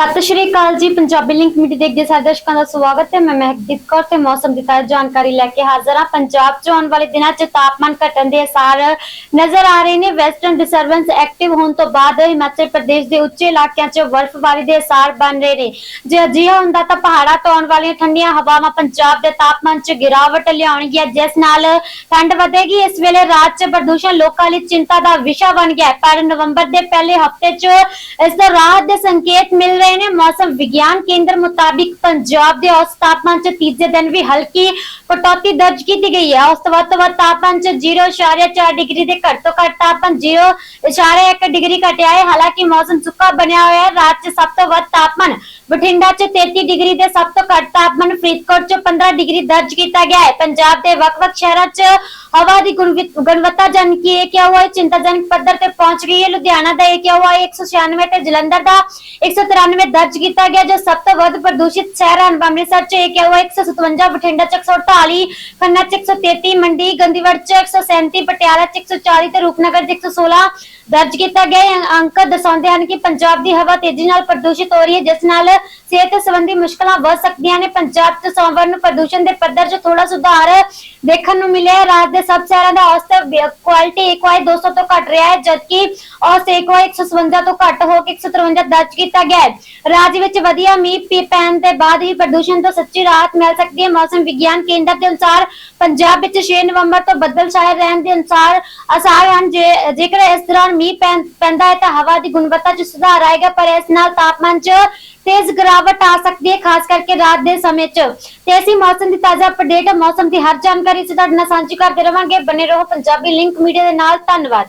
ਸਤਿ ਸ਼੍ਰੀ ਅਕਾਲ ਜੀ, Punjabi link media ਦੇਖਦੇ ਸਾਰੇ ਦਰਸ਼ਕਾਂ ਦਾ ਸਵਾਗਤ ਹੈ। ਮੈਂ ਮਹਿਕਦੀਪ ਕੌਰ ਤੇ ਮੌਸਮ ਦੀ ਤਾਜ਼ਾ ਜਾਣਕਾਰੀ ਲੈ ਕੇ ਹਾਜ਼ਰ ਹਾਂ। ਪੰਜਾਬ 'ਚ ਆਉਣ ਵਾਲੇ ਦਿਨਾਂ 'ਚ ਤਾਪਮਾਨ ਘਟਣ ਦੇ ਅਸਾਰ ਨਜ਼ਰ ਆ ਰਹੇ ਨੇ। ਵੈਸਟਰਨ ਡਿਸਟਰਬੈਂਸ ਐਕਟਿਵ ਹੋਣ ਤੋਂ ਬਾਅਦ ਹਿਮਾਚਲ ਪ੍ਰਦੇਸ਼ ਦੇ ਉੱਚੇ ਇਲਾਕਿਆਂ 'ਚ ਬਰਫ਼ਬਾਰੀ ਦੇ ਅਸਾਰ ਬਣ ਰਹੇ ਨੇ। ਜੇ ਅਜਿਹਾ ਹੁੰਦਾ ਤਾਂ ਪਹਾੜਾਂ ਤੋਂ ਆਉਣ ਵਾਲੀਆਂ ਠੰਡੀਆਂ ਹਵਾਵਾਂ ਪੰਜਾਬ ਦੇ ਤਾਪਮਾਨ 'ਚ ਗਿਰਾਵਟ ਲਿਆਉਣਗੀਆਂ, ਜਿਸ ਨਾਲ ਠੰਡ ਵਧੇਗੀ। ਇਸ ਵੇਲੇ ਰਾਤ 'ਚ ਪ੍ਰਦੂਸ਼ਣ ਲੋਕਾਂ ਲਈ ਚਿੰਤਾ ਦਾ ਵਿਸ਼ਾ ਬਣ ਗਿਆ ਪਰ ਨਵੰਬਰ ਦੇ ਪਹਿਲੇ ਹਫ਼ਤੇ 'ਚ ਇਸ ਦਾ ਰਾਹਤ ਦੇ ਸੰਕੇਤ ਮਿਲ ਰਹੇ ਨੇ। ਮੌਸਮ ਵਿਗਿਆਨ ਕੇਂਦਰ ਮੁਤਾਬਿਕ ਪੰਜਾਬ ਦੇ ਔਸਤ ਤਾਪਮਾਨ 'ਚ ਤੀਜੇ ਦਿਨ ਵੀ ਹਲਕੀ ਕਟੌਤੀ ਦਰਜ ਕੀਤੀ ਗਈ ਹੈ। ਉਸ ਵੱਧ ਤੋਂ ਵੱਧ ਤਾਪਮਾਨ 'ਚ 0.4 ਡਿਗਰੀ ਦੇ ਘੱਟ ਤੋਂ ਘੱਟ ਤਾਪਮਾਨ 0.1 ਡਿਗਰੀ ਘਟਿਆ ਹੈ। ਹਾਲਾਂਕਿ ਮੌਸਮ ਸੁੱਕਾ ਬਣਿਆ ਹੋਇਆ ਹੈ। ਰਾਤ 'ਚ ਸਭ ਤੋਂ ਵੱਧ ਤਾਪਮਾਨ ਬਠਿੰਡਾ 'ਚ 33 ਡਿਗਰੀ ਦੇ ਸਭ ਤੋਂ ਘੱਟ ਤਾਪਮਾਨ ਫਰੀਦਕੋਟ 'ਚ 15 ਡਿਗਰੀ ਦਰਜ ਕੀਤਾ ਗਿਆ ਹੈ। ਪੰਜਾਬ ਦੇ ਵੱਖ-ਵੱਖ ਸ਼ਹਿਰਾਂ 'ਚ ਹਵਾ ਦੀ ਗੁਣਵਿ- ਗੁਣਵੱਤਾ ਜਾਣ ਕੀ ਇਹ ਕਿਹਾ ਹੋਇਆ? ਹੈ ਚਿੰਤਾਜਨਕ ਪੱਧਰ ਤੇ ਪਹੁੰਚ ਗਈ ਹੈ। ਲੁਧਿਆਣਾ ਦਾ ਇਹ ਕਿਹਾ ਹੋਇਆ? 196 ਤੇ ਜਲੰਧਰ ਦਾ 193 ਦਰਜ ਕੀਤਾ ਗਿਆ, ਜੋ ਸਭ ਤੋਂ ਵੱਧ ਪ੍ਰਦੂਸ਼ਿਤ ਸ਼ਹਿਰ ਹਨ। ਅੰਮ੍ਰਿਤਸਰ 'ਚ ਇਹ ਕਿਹਾ ਹੋਇਆ? ਹੈ 157 ਬਠਿੰਡਾ 'ਚ 148 ਖੰਨਾ 'ਚ 133 ਮੰਡੀ, ਗੰਦੀਵੜ 'ਚ 137 ਪਟਿਆਲਾ 'ਚ 140 ਤੇ ਰੂਪਨਗਰ 'ਚ 116 ਦਰਜ ਕੀਤਾ ਗਿਆ। ਹੈ ਇਹ ਅੰਕ ਦਰਸਾਉਂਦੇ ਹਨ ਕਿ ਪੰਜਾਬ ਦੀ ਹਵਾ ਤੇਜ਼ੀ ਨਾਲ ਪ੍ਰਦੂਸ਼ਿਤ ਹੋ ਰਹੀ ਹੈ, ਜਿਸ ਨਾਲ ਸਿਹਤ ਸੰਬੰਧੀ ਮੁਸ਼ਕਲਾਂ ਵੱਧ ਸਕਦੀਆਂ ਨੇ। ਪੰਜਾਬ 'ਚ ਸੋਮਵਾਰ ਨੂੰ ਪ੍ਰਦੂਸ਼ਣ ਦੇ ਪੱਧਰ 'ਚ ਥੋੜਾ ਸੁਧਾਰ ਦੇਖਣ ਨੂੰ ਮਿਲਿਆ ਰਾਤ ਦੇ ਸਭ ਸ਼ਹਿਰਾਂ ਦਾ ਔਸਤ ਕੁਆਲਿਟੀ AQI 200 ਤੋਂ ਘਟ ਰਿਹਾ ਹੈ, ਜਦਕਿ ਔਸਤ AQI 157 ਤੋਂ ਘੱਟ ਹੋ ਕੇ 153 ਦਰਜ ਕੀਤਾ ਗਿਆ ਹੈ। ਰਾਜ ਵਿੱਚ ਵਧੀਆ ਮੀਂਹ ਪੈਣ ਦੇ ਬਾਅਦ ਹੀ ਪ੍ਰਦੂਸ਼ਣ ਤੋਂ ਸੱਚੀ ਰਾਹਤ ਮਿਲ ਸਕਦੀ ਹੈ। ਮੌਸਮ ਵਿਗਿਆਨ ਕੇਂਦਰ ਦੇ ਅਨੁਸਾਰ ਪੰਜਾਬ ਵਿੱਚ 6 ਨਵੰਬਰ ਤੋਂ ਬੱਦਲ ਛਾਏ ਰਹਿਣ ਦੇ ਅਨੁਸਾਰ ਅਸਾਰ ਹਨ। ਜੇਕਰ ਇਸ ਦੌਰਾਨ ਮੀਂਹ ਪੈਂ- ਪੈਂਦਾ ਹੈ ਤਾਂ ਹਵਾ ਦੀ ਗੁਣਵੱਤਾ 'ਚ ਸੁਧਾਰ ਆਏਗਾ, ਪਰ ਇਸ ਨਾਲ ਤਾਪਮਾਨ 'ਚ ਤੇਜ਼ ਗਿਰਾਵਟ ਆ ਸਕਦੀ ਹੈ, ਖਾਸ ਕਰਕੇ ਰਾਤ ਦੇ ਸਮੇਂ 'ਚ। ਤੇ ਅਸੀਂ ਮੌਸਮ ਦੀ ਤਾਜ਼ਾ ਅਪਡੇਟ ਮੌਸਮ ਦੀ ਹਰ ਜਾਣਕਾਰੀ ਸੇ ਤੁਹਾਡੇ ਨਾਲ ਸਾਂਝੀ ਕਰਦੇ ਰਵਾਂਗੇ। ਬਨੇ ਰਹੋ ਪੰਜਾਬੀ ਲਿੰਕ ਮੀਡੀਆ ਦੇ ਨਾਲ। ਧੰਨਵਾਦ।